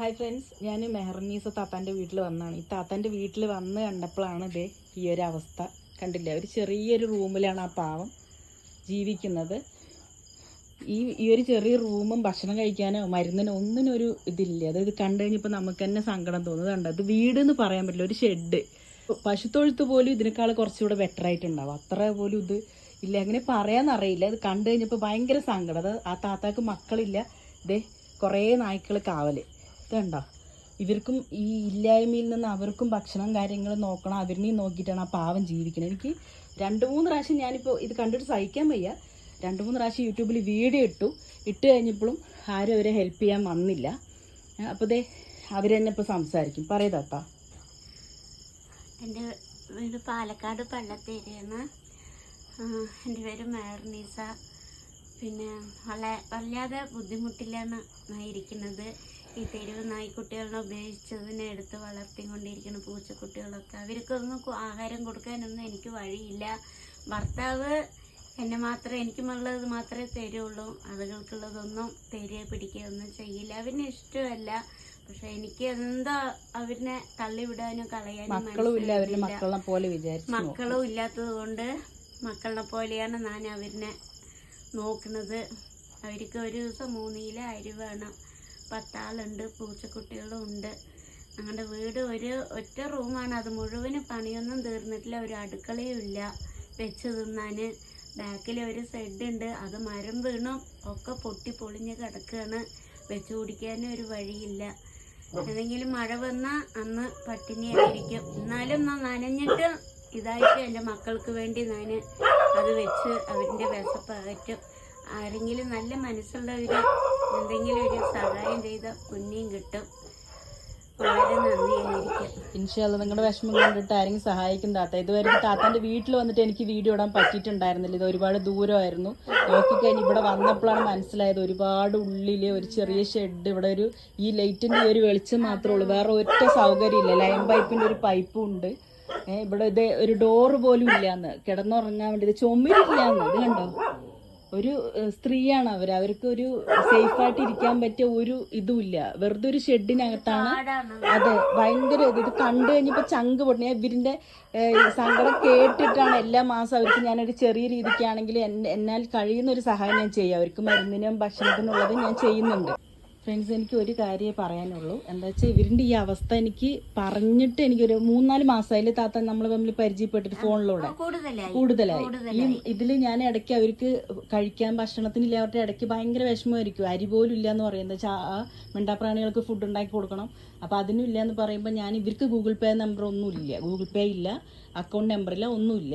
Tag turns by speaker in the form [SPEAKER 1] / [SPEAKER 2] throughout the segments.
[SPEAKER 1] Hi friends ഞാൻ മെഹർനീസ താത്താന്റെ വീട്ടിൽ വന്നാണ്. ഈ താത്താന്റെ വീട്ടിൽ വന്ന് കണ്ടപ്പോഴാണ് ഇതേ ഈ ഒരു അവസ്ഥ. കണ്ടില്ല? ഒരു ചെറിയൊരു റൂമിലാണ് ആ പാവം ജീവിക്കുന്നത്. ഈ ഈ ഒരു ചെറിയ റൂമും ഭക്ഷണം കഴിക്കാനോ മരുന്നിനോ ഒന്നിനും ഒരു ഇതില്ല. അതായത് കണ്ടു കഴിഞ്ഞപ്പോൾ നമുക്ക് തന്നെ സങ്കടം തോന്നുന്നത് കണ്ടോ? ഇത് വീട് എന്ന് പറയാൻ പറ്റില്ല. ഒരു ഷെഡ് പശുത്തൊഴുത്ത് പോലും ഇതിനേക്കാൾ കുറച്ചുകൂടെ ബെറ്റർ ആയിട്ടുണ്ടാവും. അത്ര പോലും ഇത് ഇല്ല. അങ്ങനെ പറയാനറിയില്ല ഇത് കണ്ടു കഴിഞ്ഞപ്പോൾ ഭയങ്കര സങ്കടം. അത് ആ താത്താക്ക് മക്കളില്ല. ഇതേ കുറേ നായ്ക്കൾ കാവൽ. ഇതുണ്ടോ ഇവർക്കും ഈ ഇല്ലായ്മയിൽ നിന്ന് അവർക്കും ഭക്ഷണം കാര്യങ്ങൾ നോക്കണം അവരിനെയും നോക്കിയിട്ടാണ് ആ പാവം ജീവിക്കുന്നത് എനിക്ക് രണ്ട് മൂന്ന് പ്രാവശ്യം ഞാനിപ്പോൾ ഇത് കണ്ടിട്ട് സഹിക്കാൻ വയ്യ. രണ്ട് മൂന്ന് പ്രാവശ്യം യൂട്യൂബിൽ വീഡിയോ ഇട്ടു. ഇട്ട് കഴിഞ്ഞപ്പോഴും ആരും അവരെ ഹെൽപ്പ് ചെയ്യാൻ വന്നില്ല. അപ്പോൾ ദേ തന്നെ ഇപ്പോൾ സംസാരിക്കും. പറയതാത്താ
[SPEAKER 2] എന്റെ വീട് പാലക്കാട് പള്ളത്തേരിയാണ്. എന്റെ പേര് മേർനീസ പിന്നെ വളരെ വല്ലാതെ ബുദ്ധിമുട്ടിലാണ് ഞാൻ ഇരിക്കുന്നത്. ഈ തെരുവ് നായ്ക്കുട്ടികളെ ഉപയോഗിച്ചതിനെ എടുത്ത് വളർത്തിക്കൊണ്ടിരിക്കുന്ന പൂച്ചക്കുട്ടികളൊക്കെ. അവർക്കൊന്നും ആഹാരം കൊടുക്കാനൊന്നും എനിക്ക് വഴിയില്ല. ഭർത്താവ് എന്നെ മാത്രമേ എനിക്കുമുള്ളത് മാത്രമേ തരുള്ളൂ. അതുകൾക്കുള്ളതൊന്നും തരിക പിടിക്കുകയൊന്നും ചെയ്യില്ല. അവന് ഇഷ്ടമല്ല. പക്ഷെ എനിക്ക് എന്താ അവരിനെ തള്ളിവിടാനും കളയാനും
[SPEAKER 1] മക്കളും
[SPEAKER 2] ഇല്ലാത്തത് കൊണ്ട് മക്കളെ പോലെയാണ് ഞാൻ അവരിനെ നോക്കുന്നത്. അവർക്ക് ഒരു ദിവസം മൂന്നിയിലെ അരി വേണം. പത്താളുണ്ട് പൂച്ചക്കുട്ടികളും ഉണ്ട് ഞങ്ങളുടെ വീട് ഒരു ഒറ്റ റൂമാണ്. അത് മുഴുവൻ പണിയൊന്നും തീർന്നിട്ടില്ല. ഒരു അടുക്കളയും ഇല്ല. വെച്ച് തിന്നാൻ ബാക്കിൽ ഒരു ഉണ്ട് അത് മരം വീണു. ഒക്കെ പൊട്ടി പൊളിഞ്ഞ് കിടക്കുകയാണ് വെച്ച് കുടിക്കാനും ഒരു വഴിയില്ല. ഏതെങ്കിലും മഴ വന്നാൽ അന്ന് പട്ടിണിയായിരിക്കും എന്നാലും നനഞ്ഞിട്ട് ഇതായിട്ട് എന്റെ മക്കൾക്ക് വേണ്ടി ഞാൻ അത് വെച്ച് അവരിന്റെ വിശപ്പ് അകറ്റും. ആരെങ്കിലും നല്ല മനസ്സുള്ളവർ എന്തെങ്കിലും ഒരു സഹായം ചെയ്ത പുണ്യം കിട്ടും. വളരെ
[SPEAKER 1] ഇൻഷാല്ല നിങ്ങളുടെ വിഷമം കണ്ടിട്ട് ആരെങ്കിലും സഹായിക്കും താത്ത. ഇതുവരെ താത്താന്റെ വീട്ടിൽ വന്നിട്ട് എനിക്ക് വീഡിയോ ഇടാൻ പറ്റിയിട്ടുണ്ടായിരുന്നില്ല. ഇത് ഒരുപാട് ദൂരമായിരുന്നു. നോക്കിക്കഴിഞ്ഞ് ഇവിടെ വന്നപ്പോഴാണ് മനസ്സിലായത് ഒരുപാട് ഉള്ളിൽ ഒരു ചെറിയ ഷെഡ് ഇവിടെ ഒരു ഈ ലൈറ്റിന്റെ ഒരു വെളിച്ചം മാത്രമേ ഉള്ളൂ. വേറെ ഒറ്റ സൗകര്യം ഇല്ല ലൈൻ പൈപ്പിന്റെ ഒരു പൈപ്പും ഉണ്ട്. ഇവിടെ ഇത് ഒരു ഡോറ് പോലും ഇല്ലാന്ന്. കിടന്നുറങ്ങാൻ വേണ്ടി ഇത് ചുമരില്ലാന്ന് ഇത് കണ്ടോ? ഒരു സ്ത്രീയാണ് അവർ അവർക്ക് ഒരു സേഫായിട്ട് ഇരിക്കാൻ പറ്റിയ ഒരു ഇതുമില്ല. വെറുതെ ഒരു ഷെഡിനകത്താണ് അതെ ഭയങ്കര ഇത്. ഇത് കണ്ടു കഴിഞ്ഞപ്പോ ചങ്ക് പൊട്ടി. ഞാൻ ഇവരിന്റെ സങ്കടം കേട്ടിട്ടാണ് എല്ലാ മാസം അവർക്ക് ഞാനൊരു ചെറിയ രീതിക്കാണെങ്കിൽ എന്നാൽ കഴിയുന്ന ഒരു സഹായം ഞാൻ ചെയ്യാം. അവർക്ക് മരുന്നിനും ഭക്ഷണത്തിനുള്ളത് ഞാൻ ചെയ്യുന്നുണ്ട്. ഫ്രണ്ട്സ് എനിക്ക് ഒരു കാര്യമേ പറയാനുള്ളൂ. എന്താ വെച്ചാൽ ഇവരുടെ ഈ അവസ്ഥ എനിക്ക് പറഞ്ഞിട്ട് എനിക്കൊരു മൂന്നാൽ മാസമായില്ലേ താത്ത നമ്മൾ തമ്മിൽ പരിചയപ്പെട്ടിട്ട് ഫോണിലൂടെ
[SPEAKER 2] കൂടുതലായി.
[SPEAKER 1] ഈ ഇതിൽ ഞാൻ ഇടയ്ക്ക് അവർക്ക് കഴിക്കാൻ ഭക്ഷണത്തിനില്ല അവരുടെ ഇടയ്ക്ക് ഭയങ്കര വിഷമമായിരിക്കും. അരി പോലും ഇല്ല എന്ന് പറയുന്നത് വെച്ചാൽ ആ മിണ്ടാപ്രാണികൾക്ക് ഫുഡ് ഉണ്ടാക്കി കൊടുക്കണം. അപ്പം അതിനും ഇല്ല എന്ന് പറയുമ്പോൾ ഞാൻ ഇവർക്ക് ഗൂഗിൾ പേ നമ്പർ ഒന്നുമില്ല. ഗൂഗിൾ പേ ഇല്ല. അക്കൗണ്ട് നമ്പറില്ല ഒന്നുമില്ല.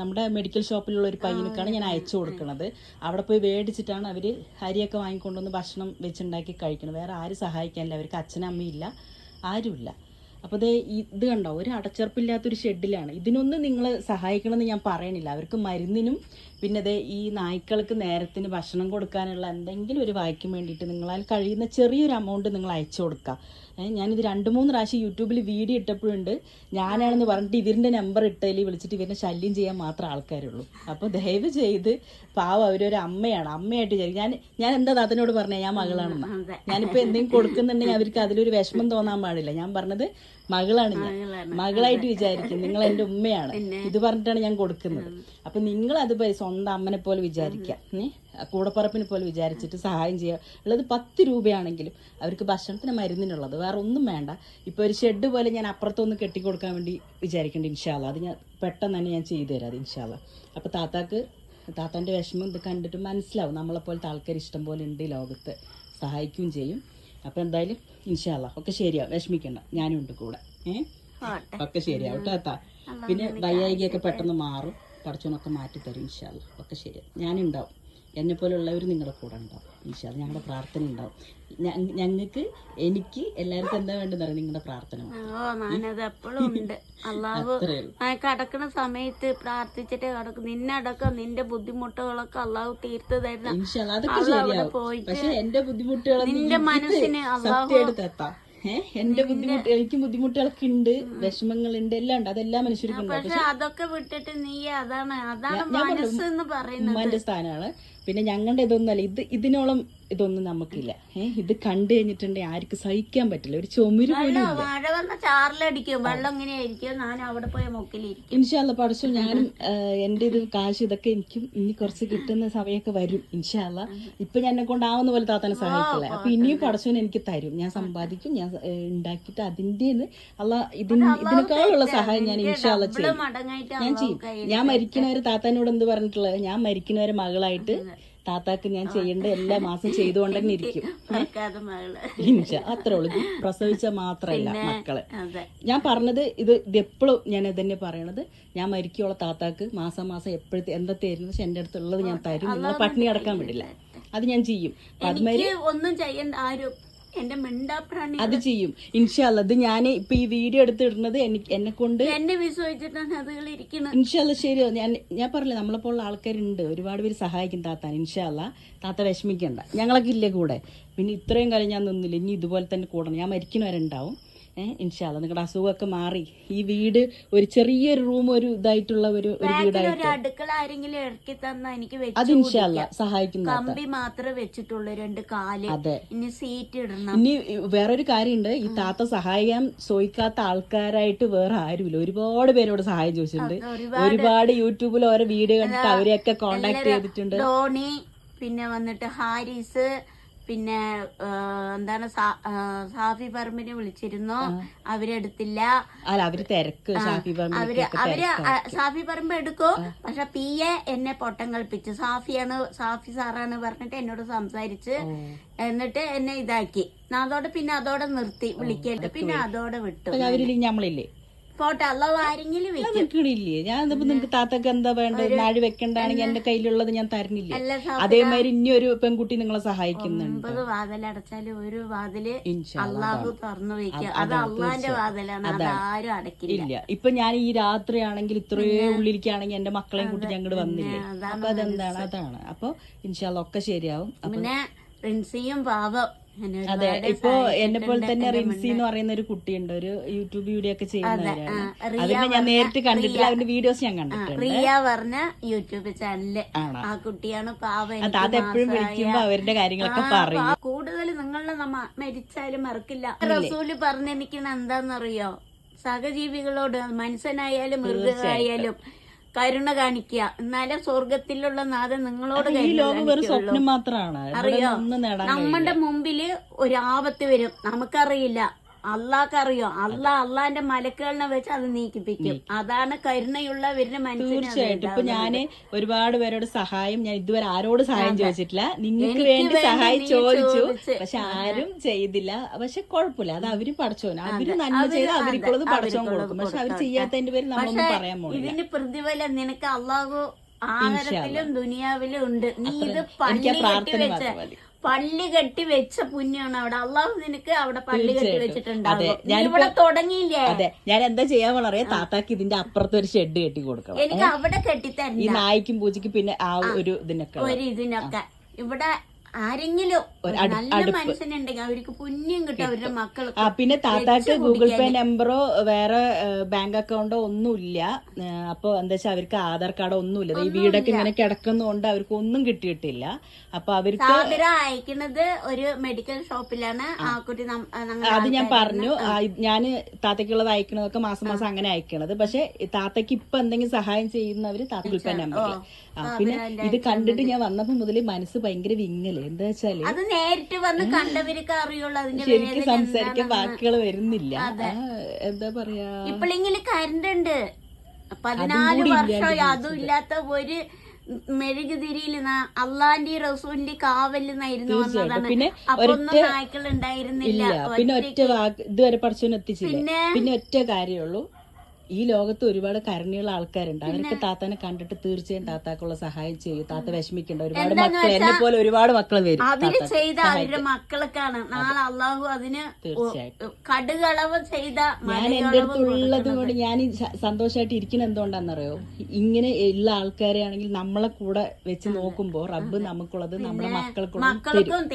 [SPEAKER 1] നമ്മുടെ മെഡിക്കൽ ഷോപ്പിലുള്ള ഒരു പയ്യനക്കാണ് ഞാൻ അയച്ചു കൊടുക്കുന്നത്. അവിടെ പോയി മേടിച്ചിട്ടാണ് അവർ അരിയൊക്കെ വാങ്ങിക്കൊണ്ടുവന്ന് ഭക്ഷണം വെച്ചുണ്ടാക്കി കഴിക്കുന്നത്. വേറെ ആരും സഹായിക്കാനില്ല. അവർക്ക് അച്ഛനും അമ്മയില്ല ആരുമില്ല. അപ്പോൾ ദേ ഇത് കണ്ടോ? ഒരു അടച്ചുറപ്പില്ലാത്തൊരു ഷെഡിലാണ് ഇതിനൊന്നും നിങ്ങൾ സഹായിക്കണമെന്ന് ഞാൻ പറയണില്ല. അവർക്ക് മരുന്നിനും പിന്നെ ദേ ഈ നായ്ക്കൾക്ക് നേരത്തിന് ഭക്ഷണം കൊടുക്കാനുള്ള എന്തെങ്കിലും ഒരു വായിക്കും വേണ്ടിയിട്ട് നിങ്ങളാൽ കഴിയുന്ന ചെറിയൊരു എമൗണ്ട് നിങ്ങൾ അയച്ചു കൊടുക്കുക. ഞാനിത് രണ്ട് മൂന്ന് പ്രാവശ്യം യൂട്യൂബിൽ വീഡിയോ ഇട്ടപ്പോഴുണ്ട്. ഞാനാണെന്ന് പറഞ്ഞിട്ട് ഇവരിന്റെ നമ്പർ ഇട്ടതിൽ വിളിച്ചിട്ട് ഇവരിനെ ശല്യം ചെയ്യാൻ മാത്രം ആൾക്കാരുള്ളൂ. അപ്പോൾ ദയവ് ചെയ്ത് പാവം അവരൊരു അമ്മയാണ്. അമ്മയായിട്ട് വിചാരിക്കും. ഞാൻ ഞാൻ എന്താ താത്തനോട് പറഞ്ഞത് ഞാൻ മകളാണെന്ന്.
[SPEAKER 2] ഞാനിപ്പോൾ
[SPEAKER 1] ഞാനിപ്പോ എന്തെങ്കിലും കൊടുക്കുന്നുണ്ടെങ്കിൽ അവർക്ക് അതിലൊരു വിഷമം തോന്നാൻ പാടില്ല. ഞാൻ പറഞ്ഞത് മകളാണ് ഞാൻ. മകളായിട്ട് വിചാരിക്കും. നിങ്ങൾ എന്റെ ഉമ്മയാണ്. ഇത് പറഞ്ഞിട്ടാണ് ഞാൻ കൊടുക്കുന്നത്. അപ്പം നിങ്ങൾ അത് സ്വന്തം അമ്മനെ പോലെ വിചാരിക്കാം. ഏ? കൂടപ്പറപ്പിനെ പോലെ വിചാരിച്ചിട്ട് സഹായം ചെയ്യുക ഉള്ളത് പത്ത് രൂപയാണെങ്കിലും അവർക്ക് ഭക്ഷണത്തിന് മരുന്നിനുള്ളത്. വേറെ ഒന്നും വേണ്ട. ഇപ്പോൾ ഒരു ഷെഡ് പോലെ ഞാൻ അപ്പുറത്തൊന്ന് കെട്ടിക്കൊടുക്കാൻ വേണ്ടി വിചാരിക്കേണ്ട ഇൻഷാല്ല അത് ഞാൻ പെട്ടെന്ന് തന്നെ ഞാൻ ചെയ്തു തരാം അത് ഇൻഷാല്ല അപ്പോൾ താത്താക്ക് താത്താന്റെ വിഷമം ഇത് കണ്ടിട്ട് മനസ്സിലാവും. നമ്മളെപ്പോലത്തെ ആൾക്കാർ ഇഷ്ടം പോലെ ഉണ്ട് ലോകത്ത്. സഹായിക്കുകയും ചെയ്യും. അപ്പോൾ എന്തായാലും ഇൻഷാല്ല ഒക്കെ ശരിയാ വിഷമിക്കണ്ട. ഞാനും ഉണ്ട് കൂടെ. ഏഹ് ഒക്കെ ശരിയാവും താത്താ പിന്നെ വയ്യായികയൊക്കെ പെട്ടെന്ന് മാറും. പഠിച്ചോനൊക്കെ മാറ്റി തരും ഇൻഷാല്ല ഒക്കെ ശരിയാവും. ഞാനുണ്ടാവും എന്നെ പോലുള്ളവർ നിങ്ങളുടെ കൂടെ ഉണ്ടാവും. ഈശോ അത് ഞങ്ങളുടെ പ്രാർത്ഥന ഉണ്ടാവും. ഞങ്ങൾക്ക് എനിക്ക് എല്ലാവർക്കും എന്താ വേണ്ടത് അറിയാം? നിങ്ങളുടെ പ്രാർത്ഥന
[SPEAKER 2] ഞാനത് എപ്പോഴും ഉണ്ട്. അള്ളാഹു കിടക്കുന്ന സമയത്ത് പ്രാർത്ഥിച്ചിട്ട് കിടക്കും. നിന്നടക്കം നിന്റെ ബുദ്ധിമുട്ടുകളൊക്കെ അള്ളാഹു തീർത്ത്
[SPEAKER 1] ശരിയാവും. പക്ഷെ എന്റെ ബുദ്ധിമുട്ടുകൾ
[SPEAKER 2] നിന്റെ മനസ്സിന് അള്ളാഹു
[SPEAKER 1] ഏഹ് എന്റെ ബുദ്ധിമുട്ട് എനിക്ക് ബുദ്ധിമുട്ടുകളൊക്കെ ഉണ്ട് വിഷമങ്ങളുണ്ട് എല്ലാം ഉണ്ട്. അതെല്ലാം മനുഷ്യർക്കും ഉണ്ട്.
[SPEAKER 2] പക്ഷെ അതൊക്കെ വിട്ടിട്ട് നീ അതാണ് അതാണ് പറയുന്നത്.
[SPEAKER 1] ഉമ്മാന്റെ സ്ഥാനമാണ്. പിന്നെ ഞങ്ങളുടെ ഇതൊന്നല്ല ഇത് ഇതിനോളം ഇതൊന്നും നമുക്കില്ല. ഏഹ് ഇത് കണ്ടു കഴിഞ്ഞിട്ടുണ്ടെങ്കിൽ ആർക്കും സഹിക്കാൻ പറ്റില്ല. ഒരു ചുമര് പോലും
[SPEAKER 2] മഴ വന്ന ചാറിലടിക്കും വെള്ളം ഇങ്ങനെയായിരിക്കും ഞാൻ അവിടെ പോയ മുക്കിലിരിക്കും
[SPEAKER 1] ഇൻഷാല്ല പഠിച്ചു ഞാനും എന്റെ ഇത് കാശ് ഇതൊക്കെ എനിക്കും ഇനി കുറച്ച് കിട്ടുന്ന സമയമൊക്കെ വരും ഇൻഷാല്ല ഇപ്പൊ ഞാൻ എന്നെ കൊണ്ടാവുന്ന പോലെ താത്തനെ സഹായിക്കില്ല. അപ്പൊ ഇനിയും പഠിച്ചവൻ എനിക്ക് തരും. ഞാൻ സമ്പാദിക്കും ഞാൻ ഉണ്ടാക്കിയിട്ട് അതിന്റെ അല്ല ഇതിന് ഇതിനേക്കാളുള്ള സഹായം ഞാൻ ഇൻഷാല്ല ചെയ്യും. ഞാൻ ചെയ്യും. ഞാൻ മരിക്കുന്നവരെ താത്താനോട് എന്ത് പറഞ്ഞിട്ടുള്ളത്? ഞാൻ മരിക്കുന്നവരെ മകളായിട്ട് താത്താക്ക് ഞാൻ ചെയ്യേണ്ട എല്ലാ മാസം ചെയ്തുകൊണ്ട് തന്നെ ഇരിക്കും ഇൻഷാ അത്രേ ഉള്ളൂ. പ്രസവിച്ച മാത്രല്ല മക്കളെ. ഞാൻ പറഞ്ഞത് ഇത് ഇതെപ്പോഴും ഞാൻ ഇതന്നെ പറയണത്. ഞാൻ മരിക്കുള്ള താത്താക്ക് മാസം മാസം എപ്പോഴത്തെ എന്താ തരുന്നത് പക്ഷെ എന്റെ അടുത്തുള്ളത് ഞാൻ തരും. നിങ്ങളെ പട്ടിണി കിടക്കാൻ വിടില്ല. അത് ഞാൻ ചെയ്യും.
[SPEAKER 2] ഒന്നും ചെയ്യണ്ട ആരും എന്റെ മിണ്ടാപ്രാണി
[SPEAKER 1] അത് ചെയ്യും. ഇൻഷാല്ല അത് ഞാൻ ഇപ്പൊ ഈ വീഡിയോ എടുത്തിടുന്നത് എനിക്ക് എന്നെ കൊണ്ട്.
[SPEAKER 2] എന്നെ വിശ്വസിച്ചിട്ടാണ് അതുകൾ ഇരിക്കുന്നത്.
[SPEAKER 1] ഇൻഷാല്ല ശരി ഞാൻ ഞാൻ പറഞ്ഞില്ല നമ്മളെപ്പോലുള്ള ആൾക്കാരുണ്ട്. ഒരുപാട് പേര് സഹായിക്കും താത്താൻ ഇൻഷാല്ല താത്ത വിഷമിക്കണ്ട. ഞങ്ങളൊക്കെ ഇല്ലേ കൂടെ? പിന്നെ ഇത്രയും കാലം ഞാൻ നിന്നില്ല. ഇനി ഇതുപോലെ തന്നെ കൂടണം. ഞാൻ മരിക്കുന്നവരുണ്ടാവും ഏഹ് ഇൻഷാല്ല നിങ്ങളുടെ അസുഖമൊക്കെ മാറി. ഈ വീട് ഒരു ചെറിയൊരു റൂം ഒരു ഇതായിട്ടുള്ള ഒരു വീടായിട്ട്.
[SPEAKER 2] അടുക്കള ആരെങ്കിലും ഇറക്കി തന്നാ എനിക്ക്
[SPEAKER 1] അത്
[SPEAKER 2] വെച്ച്
[SPEAKER 1] ഇൻഷാല്ല സഹായിക്കും താത്ത
[SPEAKER 2] കമ്പി മാത്രമേ വെച്ചിട്ടുള്ളൂ രണ്ട് കാൽ.
[SPEAKER 1] അതെ.
[SPEAKER 2] ഇനി സീറ്റ് ഇടണം.
[SPEAKER 1] ഇനി വേറൊരു കാര്യമുണ്ട് ഈ താത്ത സഹായിക്കാൻ ചോദിക്കാത്ത ആൾക്കാരായിട്ട് വേറെ ആരുമില്ല. ഒരുപാട് പേരോട് സഹായം ചോദിച്ചിട്ടുണ്ട്.
[SPEAKER 2] ഒരുപാട്.
[SPEAKER 1] ഒരുപാട് യൂട്യൂബിൽ ഓരോ വീഡിയോ കണ്ടിട്ട് അവരെയൊക്കെ കോണ്ടാക്ട് ചെയ്തിട്ടുണ്ട്.
[SPEAKER 2] ധോണി പിന്നെ വന്നിട്ട് ഹാരിസ് പിന്നെ എന്താണ് സാഫി പറമ്പിനെ വിളിച്ചിരുന്നു. അവരെടുത്തില്ല
[SPEAKER 1] അല്ല അവർ തിരക്ക്. ഷാഫി
[SPEAKER 2] അവർ അവർ സാഫി പറമ്പ് എടുക്കും. പക്ഷെ പി എ എന്നെ പൊട്ടം കളിപ്പിച്ചു. സാഫിയാണ് സാഫി സാറാണ് പറഞ്ഞിട്ട് എന്നോട് സംസാരിച്ച് എന്നിട്ട് എന്നെ ഇതാക്കി. അതോടെ പിന്നെ അതോടെ നിർത്തി. വിളിക്കരുത്. പിന്നെ അതോടെ വിട്ടു.
[SPEAKER 1] ഞമ്മളില്ലേ?
[SPEAKER 2] പോട്ടെ അല്ല ആരെങ്കിലും വെക്കും.
[SPEAKER 1] നിൽക്കണില്ലേ ഞാൻ നിങ്ങക്ക് താത്തക്ക് എന്താ വേണ്ടത്? നാഴി വെക്കണ്ടാണെങ്കിൽ എന്റെ കയ്യിലുള്ളത് ഞാൻ തരുന്നില്ലേ അതേമാതിരി ഇനി ഒരു പെൺകുട്ടി നിങ്ങളെ സഹായിക്കുന്നുണ്ട്.
[SPEAKER 2] ഒമ്പത് വാതിലടച്ചാൽ ഒരു
[SPEAKER 1] വാതിൽ
[SPEAKER 2] അള്ളാഹു തുറന്നു വെക്കുക അത് അള്ളാന്റെ വാതിലാണ് അത് ആരും അടക്കില്ല
[SPEAKER 1] ഇല്ല. ഇപ്പൊ ഞാൻ ഈ രാത്രിയാണെങ്കിൽ ഇത്രയേ ഉള്ളിരിക്കുകയാണെങ്കിൽ എന്റെ മക്കളെയും കൂട്ടി ഞങ്ങൾ വന്നില്ലേ? അപ്പൊ അതെന്താണ്? അതാണ്. അപ്പൊ ഇൻഷാല്ല ഒക്കെ ശരിയാവും.
[SPEAKER 2] പിന്നെ റിൻസിയും പാവം
[SPEAKER 1] അതെ ഇപ്പോ എന്നെ പോലെ തന്നെ റിൻസി എന്ന് പറയുന്ന ഒരു കുട്ടിയുണ്ട് ഒരു യൂട്യൂബ് വീഡിയോ ഒക്കെ ചെയ്യുന്നവരാണ് അതിനെ ഞാൻ നേരിട്ട് കണ്ടിട്ടില്ല അവന്റെ വീഡിയോസ് ഞാൻ കണ്ടിട്ടുണ്ട്.
[SPEAKER 2] റിയ പറഞ്ഞ യൂട്യൂബ്
[SPEAKER 1] ചാനൽ
[SPEAKER 2] ആ കുട്ടിയാണ് പാവം
[SPEAKER 1] അത് എപ്പോഴും വിളിക്കുമ്പോ അവരുടെ കാര്യങ്ങളൊക്കെ പറയും.
[SPEAKER 2] കൂടുതൽ നിങ്ങളുടെ നമ്മ മരിച്ചാലും മറക്കില്ല. റസൂൽ പറഞ്ഞെനിക്കണ എന്താന്നറിയോ? സഹജീവികളോട് മനുഷ്യനായാലും മൃഗമായാലും കരുണ കാണിക്കുക. എന്നാലേ സ്വർഗത്തിലുള്ള നാഥൻ നിങ്ങളോട്
[SPEAKER 1] ഈ ലോകം സ്വപ്നം മാത്രമാണ്. അറിയോ?
[SPEAKER 2] നമ്മുടെ മുമ്പിൽ ഒരു ആപത്ത് വരും. നമുക്കറിയില്ല. അള്ളാഹ്ക്കറിയോ? അള്ളാഹ് അള്ളാന്റെ മലക്കുകളിനെ വെച്ച് അത് നീക്കിപ്പിക്കും. അതാണ് കരുണയുള്ളവരുടെ മനസ്സിന്
[SPEAKER 1] തീർച്ചയായിട്ടും. ഇപ്പൊ ഞാൻ ഒരുപാട് പേരോട് സഹായം ഞാൻ ഇതുവരെ ആരോട് സഹായം ചോദിച്ചിട്ടില്ല. നിങ്ങൾക്ക് വേണ്ടി സഹായം ചോദിച്ചു. പക്ഷെ ആരും ചെയ്തില്ല. പക്ഷെ കുഴപ്പമില്ല. അത് അവർ പഠിച്ചോ? അവർ നന്മ ചെയ്ത് അവർക്കുള്ളത് പഠിച്ചോ കൊടുക്കും. പക്ഷെ അവർ ചെയ്യാത്തതിന്റെ പേര് നമ്മളൊന്നും പറയാൻ പോകുന്നു
[SPEAKER 2] ഇതിന് പ്രതിഫലം നിനക്ക് അള്ളാഹു ആഹാരത്തിലും ദുനിയാവിലും ഉണ്ട്. നീ ഇത് പള്ളി
[SPEAKER 1] എനിക്ക്
[SPEAKER 2] കെട്ടി പള്ളി കെട്ടി വെച്ച പുണ്യാണ് അവിടെ. അള്ളാഹു നിനക്ക് അവിടെ പള്ളി കെട്ടി
[SPEAKER 1] വെച്ചിട്ടുണ്ട്
[SPEAKER 2] ഇവിടെ തുടങ്ങിയില്ലേ?
[SPEAKER 1] അതെ ഞാൻ എന്താ ചെയ്യാൻ വളരെ താത്താക്ക് ഇതിന്റെ അപ്പുറത്ത് ഒരു ഷെഡ് കെട്ടി കൊടുക്കണം.
[SPEAKER 2] എനിക്ക് അവിടെ
[SPEAKER 1] ഈ നായിക്കും പൂച്ചയ്ക്കും പിന്നെ ആ ഒരു ഇതിനൊക്കെ
[SPEAKER 2] ഒരു ഇതിനൊക്കെ. ഇവിടെ ആരെങ്കിലും
[SPEAKER 1] ആ പിന്നെ താത്താക്ക് ഗൂഗിൾ പേ നമ്പറോ വേറെ ബാങ്ക് അക്കൗണ്ടോ ഒന്നുമില്ല. അപ്പൊ എന്താ വെച്ചാൽ അവർക്ക് ആധാർ കാർഡോ ഒന്നുമില്ല. ഈ വീടൊക്കെ ഇങ്ങനെ കിടക്കുന്നതുകൊണ്ട് അവർക്ക് ഒന്നും കിട്ടിയിട്ടില്ല. അപ്പൊ അവർക്ക്
[SPEAKER 2] അയക്കുന്നത് ഒരു മെഡിക്കൽ ഷോപ്പിലാണ്.
[SPEAKER 1] അത് ഞാൻ പറഞ്ഞു. ഞാൻ താത്തക്കുള്ളത് അയക്കണതൊക്കെ മാസം മാസം അങ്ങനെ അയക്കണത്. പക്ഷെ താത്തക്ക് ഇപ്പൊ എന്തെങ്കിലും സഹായം ചെയ്യുന്നവര് താത്ത ഗൂഗിൾ പേ നമ്പറിൽ പിന്നെ ഇത് കണ്ടിട്ട് ഞാൻ വന്നപ്പോ മുതൽ മനസ്സ് ഭയങ്കര വിങ്ങൽ. എന്താ
[SPEAKER 2] വെച്ചാൽ നേരിട്ട് വന്ന് കണ്ടവർക്ക് അറിയുള്ളൂ അതിന്റെ
[SPEAKER 1] ശരിക്കും സംസാരിക്കാൻ വാക്കുകൾ വരുന്നില്ല. എന്താ പറയാ?
[SPEAKER 2] ഇപ്പോഴെങ്കിൽ കരണ്ട് ഉണ്ട്. പതിനാല് വർഷം അതും ഇല്ലാത്ത ഒരു മെഴുകുതിരിയിൽ അള്ളാന്റെ റസൂലിന്റെ കാവലിന്നായിരുന്നു വന്നതാണ്. നായ്ക്കൾ ഉണ്ടായിരുന്നില്ല
[SPEAKER 1] പിന്നെ ഒറ്റ വാക്ക് ഇതുവരെ പഠിച്ചോന്ന് എത്തിച്ചില്ല.
[SPEAKER 2] പിന്നെ
[SPEAKER 1] പിന്നെ ഒറ്റ കാര്യമുള്ളൂ ഈ ലോകത്ത് ഒരുപാട് കരുണയുള്ള ആൾക്കാരുണ്ട്. അവരൊക്കെ താത്താനെ കണ്ടിട്ട് തീർച്ചയായും താത്താക്കുള്ള സഹായം ചെയ്യും. താത്ത വിഷമിക്കേണ്ട. ഒരുപാട് മക്കൾ എന്നെ പോലെ ഒരുപാട് മക്കൾ വരും
[SPEAKER 2] അവർ ചെയ്ത അവരുടെ മക്കൾക്കാണ് നാളെ അള്ളാഹു അതിന് കടുകളവ് ചെയ്ത
[SPEAKER 1] ഞാൻ എന്റെ അടുത്തുള്ളത് കൊണ്ട് ഞാൻ സന്തോഷമായിട്ട് ഇരിക്കുന്ന എന്തുകൊണ്ടാണെന്നറിയോ? ഇങ്ങനെ ഉള്ള ആൾക്കാരെ ആണെങ്കിൽ നമ്മളെ കൂടെ വെച്ച് നോക്കുമ്പോ റബ്ബ് നമുക്കുള്ളത് നമ്മുടെ മക്കൾക്കുള്ളത് തീർച്ചയായിട്ടും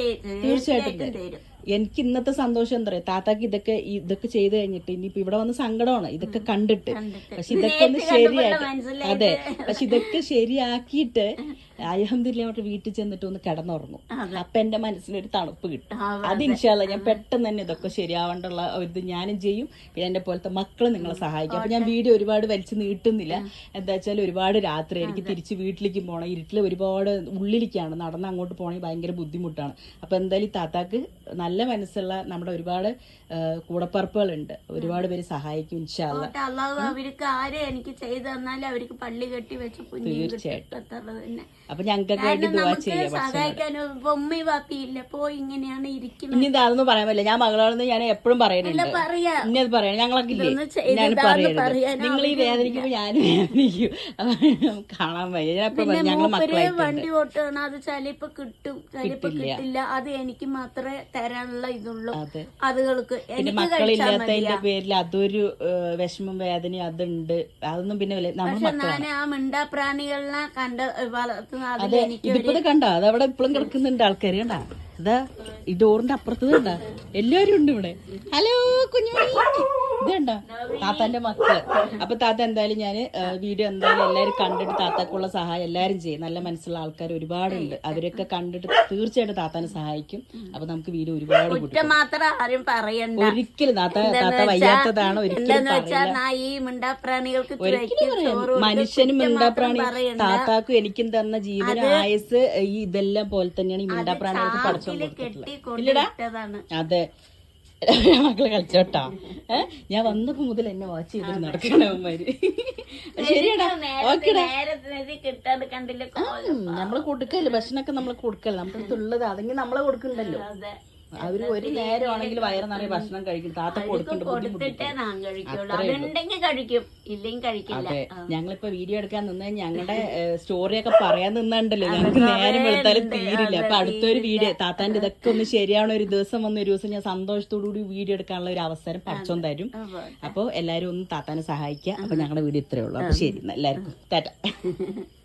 [SPEAKER 2] തീർച്ചയായിട്ടും തരും.
[SPEAKER 1] എനിക്ക് ഇന്നത്തെ സന്തോഷം എന്താ പറയാ? താത്താക്ക് ഇതൊക്കെ ഇതൊക്കെ ചെയ്ത് കഴിഞ്ഞിട്ട് ഇനിയിപ്പോ ഇവിടെ വന്ന് സങ്കടമാണ്. ഇതൊക്കെ കണ്ടിട്ട്. പക്ഷെ ഇതൊക്കെ ഒന്ന്
[SPEAKER 2] മനസ്സിലായത്.
[SPEAKER 1] അതെ. പക്ഷെ ഇതൊക്കെ ശരിയാക്കിയിട്ട് അലഹമില്ല അവരുടെ വീട്ടിൽ ചെന്നിട്ട് ഒന്ന് കിടന്നുറങ്ങും. അപ്പൊ എന്റെ മനസ്സിനൊരു തണുപ്പ് കിട്ടും. അത്. ഇൻഷാല്ല ഞാൻ പെട്ടെന്ന് തന്നെ ഇതൊക്കെ ശരിയാവേണ്ടുള്ള ഇത് ഞാനും ചെയ്യും. പിന്നെ എന്റെ പോലത്തെ മക്കളെ നിങ്ങളെ സഹായിക്കും. അപ്പൊ ഞാൻ വീഡിയോ ഒരുപാട് വലിച്ചു നീട്ടുന്നില്ല. എന്താ വെച്ചാൽ ഒരുപാട് രാത്രി എനിക്ക് തിരിച്ച് വീട്ടിലേക്ക് പോകണം ഇരുട്ടിൽ ഒരുപാട് ഉള്ളിലേക്കാണ് നടന്ന് അങ്ങോട്ട് പോകണമെങ്കിൽ ഭയങ്കര ബുദ്ധിമുട്ടാണ്. അപ്പൊ എന്തായാലും ഈ താത്താക്ക് നല്ല മനസ്സുള്ള നമ്മുടെ ഒരുപാട് കൂടപ്പറപ്പുകളുണ്ട്. ഒരുപാട് പേര് സഹായിക്കും ഇൻഷാല്ല
[SPEAKER 2] അവർക്ക് ആരെ എനിക്ക് ചെയ്തു തന്നാലും അവർക്ക് പള്ളി കെട്ടി വെച്ച്
[SPEAKER 1] തീർച്ചയായിട്ടും. അപ്പൊ ഞങ്ങൾക്ക് വേണ്ടി ദുവാ ചെയ്യാം
[SPEAKER 2] സഹായിക്കാനോ ഇപ്പൊ വാപ്പിയില്ല. പോയി ഇങ്ങനെയാണ് ഇരിക്കുന്നത്.
[SPEAKER 1] ഇനി ഇതാണെന്ന് പറയാൻ പറ്റില്ല ഞാൻ മകളോടൊന്ന് ഞാൻ എപ്പോഴും പറയുന്നുണ്ട്.
[SPEAKER 2] പറയാ.
[SPEAKER 1] ഇനി അത് പറയണം. ഞങ്ങളൊക്കെ ഇല്ലേ?
[SPEAKER 2] ഇതൊന്ന്
[SPEAKER 1] ഞാൻ പറയരുത്.
[SPEAKER 2] പറയാൻ
[SPEAKER 1] നിങ്ങൾ ഈ വേദനിക്കുമ്പോ ഞാൻ വേദനിക്കും. അപ്പൊ കാണാൻ വയ്യ. ഞാൻ എപ്പോഴും പറയും ഞങ്ങൾ
[SPEAKER 2] മൂപ്പര്
[SPEAKER 1] മക്കളായിട്ടുണ്ട്
[SPEAKER 2] വണ്ടി ഓട്ടുകയാണ്. അത് ചിലപ്പോ കിട്ടും. ചിലപ്പോ കിട്ടില്ല. അത് എനിക്ക് മാത്രമേ തരാനുള്ള ഇതുള്ളൂ.
[SPEAKER 1] അതെ.
[SPEAKER 2] അതുകൾക്ക്
[SPEAKER 1] പിന്നെ
[SPEAKER 2] എനിക്ക് കഴിച്ചാൽ
[SPEAKER 1] മക്കളില്ലാത്തതിന്റെ പേരിൽ അതൊരു ഏഹ്, വിഷമം വേദനയും അതുണ്ട്. അതൊന്നും പിന്നെ നമ്മൾ
[SPEAKER 2] പക്ഷെ
[SPEAKER 1] മക്കളാണ്.
[SPEAKER 2] ഞാൻ ആ മിണ്ടാപ്രാണികളിനെ കണ്ട കണ്ട് അതിൽ
[SPEAKER 1] അതെ ഇതിപ്പോ ഇത് കണ്ടോ? അത് അവിടെ ഇപ്പോഴും കിടക്കുന്നുണ്ട് ആൾക്കാർ കണ്ടാ? ഇതാ ഈ ഡോറിന്റെ അപ്പുറത്ത് കണ്ടാ? എല്ലാവരും ഉണ്ട് ഇവിടെ. ഹലോ കുഞ്ഞുമണി. ഇത് കണ്ടോ? താത്താന്റെ മക്കൾ. അപ്പൊ താത്ത എന്തായാലും ഞാൻ വീഡിയോ എന്തായാലും എല്ലാരും കണ്ടിട്ട് താത്താക്കുള്ള സഹായം എല്ലാരും ചെയ്യും. നല്ല മനസ്സുള്ള ആൾക്കാർ ഒരുപാടുണ്ട്. അവരൊക്കെ കണ്ടിട്ട് തീർച്ചയായിട്ടും താത്താനെ സഹായിക്കും. അപ്പൊ നമുക്ക് വീഡിയോ ഒരുപാട്
[SPEAKER 2] മാത്രം ആരും പറയണ്ട.
[SPEAKER 1] ഒരിക്കലും താത്ത താത്ത വയ്യാത്തതാണ് ഒരിക്കലും ഒരിക്കലും മനുഷ്യനും മിണ്ടാപ്രാണി. താത്താക്കും എനിക്കും തന്ന ജീവന ആയസ് ഈ ഇതെല്ലാം പോലെ തന്നെയാണ് ഈ മിണ്ടാപ്രാണികൾക്ക് പഠിച്ചു
[SPEAKER 2] കൊണ്ടിട്ടതാണ്.
[SPEAKER 1] അതെ. മക്കൾ കളിച്ചോട്ടാ. ഞാൻ വന്നപ്പോ മുതൽ എന്നെ വാച്ച് ചെയ്ത് നടക്കണവന്മാര് ശരിയടാ. ഓക്കെടാ. നമ്മൾ കൊടുക്കല്ലേ? ഭക്ഷണമൊക്കെ നമ്മൾ കൊടുക്കല്ലേ? നമ്മുടെ അടുത്തുള്ളത് അതെങ്കിൽ നമ്മളെ കൊടുക്കണ്ടല്ലോ. അവർ ഒരു നേരമാണെങ്കിൽ വയറ് നിറയെ ഭക്ഷണം കഴിക്കും. താത്ത
[SPEAKER 2] കൊടുത്തിട്ടേ ഞാൻ കഴിക്കുള്ളൂ. അതുണ്ടെങ്കിൽ കഴിക്കും. ഇല്ലെങ്കിൽ കഴിക്കില്ല.
[SPEAKER 1] ഞങ്ങളിപ്പോ വീഡിയോ എടുക്കാൻ നിന്ന് ഞങ്ങളുടെ സ്റ്റോറിയൊക്കെ പറയാൻ നിന്നുണ്ടല്ലോ. ഞങ്ങൾക്ക് നേരം വെളുത്താലും തീരില്ല. അപ്പൊ അടുത്തൊരു വീഡിയോ താത്താന്റെ ഇതൊക്കെ ഒന്ന് ശരിയാണ് ഒരു ദിവസം വന്ന് ഒരു ദിവസം ഞാൻ സന്തോഷത്തോടു കൂടി വീഡിയോ എടുക്കാനുള്ള ഒരു അവസരം പഠിച്ചോൻ തരും.
[SPEAKER 2] അതെ.
[SPEAKER 1] അപ്പൊ എല്ലാരും ഒന്ന് താത്താനെ സഹായിക്കുക അപ്പൊ ഞങ്ങളുടെ വീഡിയോ ഇത്രയേ ഉള്ളൂ. അപ്പൊ ശരി എല്ലാവർക്കും. ടാറ്റ.